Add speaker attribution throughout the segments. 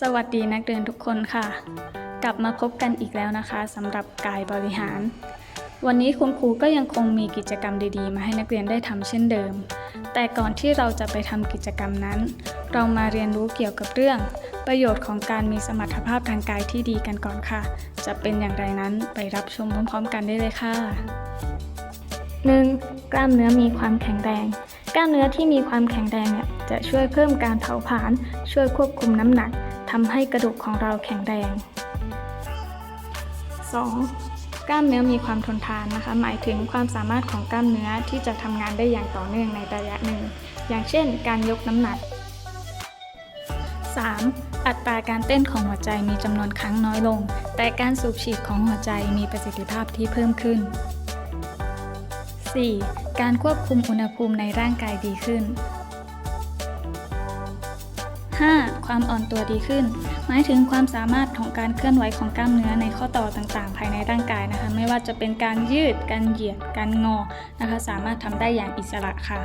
Speaker 1: สวัสดีนักเรียนทุกคนค่ะ กลับมาพบกันอีกแล้วนะคะสำหรับกายบริหาร วันนี้คุณครูก็ยังคงมีกิจกรรมดีๆ มาให้นักเรียนได้ทำเช่นเดิม แต่ก่อนที่เราจะไปทำกิจกรรมนั้น เรามาเรียนรู้เกี่ยวกับเรื่อง ประโยชน์ของการมีสมรรถภาพทางกายที่ดีกันก่อนค่ะ จะเป็นอย่างไรนั้นไปรับชมพร้อมๆ กันได้เลยค่ะ 1. กล้ามเนื้อมีความแข็งแรงกล้ามเนื้อที่มีความแข็งแรงเนี่ยจะช่วยเพิ่มการเผาผลาญช่วยควบคุมน้ำหนัก ทำให้กระดูกของเราแข็งแรง 2. กล้ามเนื้อมีความทนทานนะคะ หมายถึงความสามารถของกล้ามเนื้อที่จะทำงานได้อย่างต่อเนื่องในระยะหนึ่ง อย่างเช่น การยกน้ำหนัก 3. อัตราการเต้นของหัวใจมีจำนวนครั้งน้อยลง แต่การสูบฉีดของหัวใจมีประสิทธิภาพที่เพิ่มขึ้น 4. การควบคุมอุณหภูมิในร่างกายดีขึ้น 5. ความอ่อนตัวดีขึ้น หมายถึงความสามารถของการเคลื่อนไหวของกล้ามเนื้อในข้อต่อต่างๆ ภายในร่างกายนะคะ ไม่ว่าจะเป็นการยืด การเหยียด การงอนะคะ สามารถทำได้อย่างอิสระค่ะ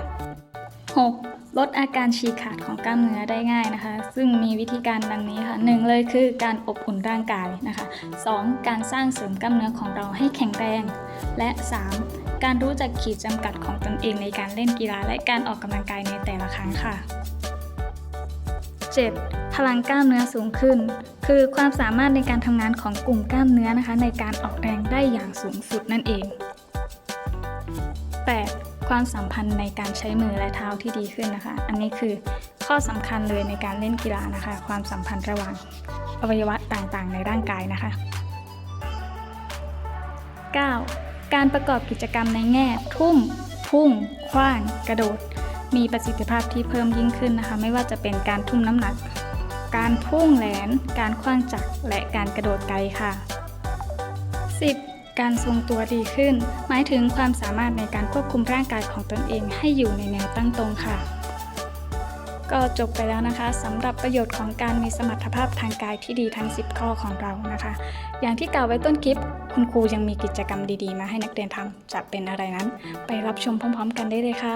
Speaker 1: 6. ลดอาการฉีกขาดของกล้ามเนื้อได้ง่ายนะคะ ซึ่งมีวิธีการดังนี้ค่ะ1เลยคือการอบอุ่นร่างกายนะคะ 2. การสร้างเสริมกล้ามเนื้อของเราให้แข็งแรง และ 3. การรู้จักขีดจำกัดของตนเองในการเล่นกีฬาและการออกกำลังกายในแต่ละครั้งค่ะ 7. พลังกล้ามเนื้อสูงขึ้น คือความสามารถในการทำงานของกลุ่มกล้ามเนื้อนะคะ ในการออกแรงได้อย่างสูงสุดนั่นเอง 8. ความสัมพันธ์ในการใช้มือและเท้าที่ดีขึ้นนะคะ อันนี้คือข้อสำคัญเลยในการเล่นกีฬานะคะ ความสัมพันธ์ระหว่างอวัยวะต่างๆ ในร่างกายนะคะ 9. การประกอบกิจกรรมในแง่ ทุ่ม พุ่ง คว้าง กระโดด มีประสิทธิภาพที่เพิ่มยิ่งขึ้นนะคะ ไม่ว่าจะเป็นการทุ่มน้ำหนัก การพุ่งแหลน การคว้างจักรและการกระโดดไกลค่ะ 10. การทรงตัวดีขึ้น หมายถึงความสามารถในการควบคุมร่างกายของตนเองให้อยู่ในแนวตั้งตรงค่ะ ก็จบไปแล้วนะคะสำหรับประโยชน์ของการมีสมรรถภาพทางกายที่ดีทั้ง 10 ข้อของเรานะคะ อย่างที่กล่าวไว้ต้นคลิปคุณครูยังมีกิจกรรมดีๆ มาให้นักเรียนทำจะเป็นอะไรนั้น ไปรับชมพร้อม ๆ กันได้เลยค่ะ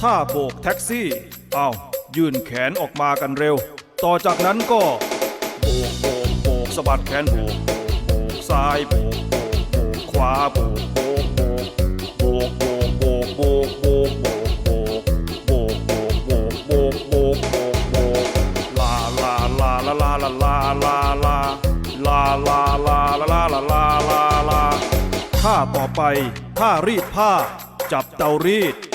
Speaker 2: ท่าโบกแท็กซี่เอาวยื่นแขนออกมากันเร็ว ต่อจากนั้นก็โบกโบกโบกสะบัดแขนโบกโบกโบกซ้ายโบกโบกโบกขวาโบกโบกโบกโบกโบกโบกโบกโบกโบกโบกโบกโบกโบกโบกโบกโบกโบกลาลาลาลาลาลาลาลาลาลาลาลาลาลาลาลาลาลาท่าต่อไปท่ารีดผ้า จับเตารีด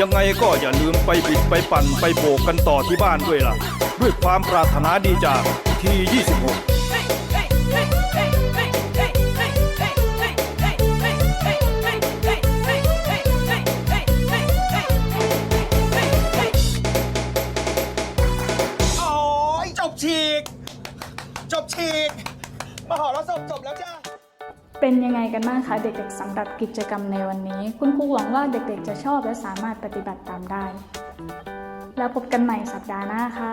Speaker 2: ยังไงก็อย่าลืมไปบิดไปปั่นไปโบกกันต่อที่บ้านด้วยล่ะ ด้วยความปรารถนาดีจากที26
Speaker 3: โอ้ยจบฉีก จบฉีก มหรสพจบแล้วจ้า
Speaker 1: เป็นยังไงกันบ้างคะเด็กๆสำหรับกิจกรรมในวันนี้ คุณครูหวังว่าเด็กๆ จะชอบและสามารถปฏิบัติตามได้ แล้วพบกันใหม่สัปดาห์หน้าค่ะ